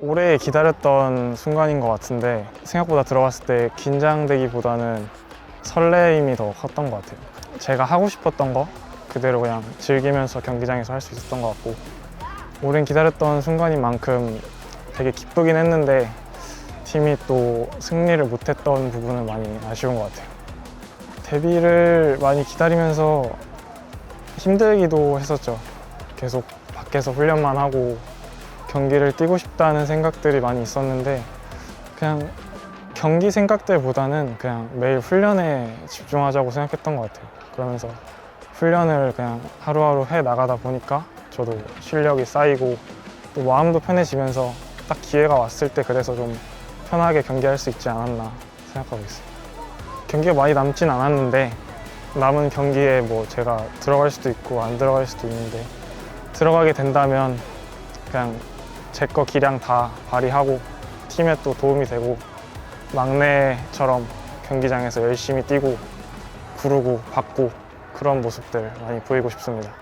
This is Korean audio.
오래 기다렸던 순간인 것 같은데 생각보다 들어갔을 때 긴장되기보다는 설레임이 더 컸던 것 같아요. 제가 하고 싶었던 거 그대로 그냥 즐기면서 경기장에서 할 수 있었던 것 같고 오랜 기다렸던 순간인 만큼 되게 기쁘긴 했는데 팀이 또 승리를 못했던 부분은 많이 아쉬운 것 같아요. 데뷔를 많이 기다리면서 힘들기도 했었죠. 계속 밖에서 훈련만 하고 경기를 뛰고 싶다는 생각들이 많이 있었는데 그냥 경기 생각들보다는 그냥 매일 훈련에 집중하자고 생각했던 것 같아요. 그러면서 훈련을 그냥 하루하루 해 나가다 보니까 저도 실력이 쌓이고 또 마음도 편해지면서 딱 기회가 왔을 때 그래서 좀 편하게 경기할 수 있지 않았나 생각하고 있어요. 경기가 많이 남진 않았는데 남은 경기에 뭐 제가 들어갈 수도 있고 안 들어갈 수도 있는데 들어가게 된다면 그냥 제 거 기량 다 발휘하고 팀에 또 도움이 되고 막내처럼 경기장에서 열심히 뛰고 구르고 받고 그런 모습들 많이 보이고 싶습니다.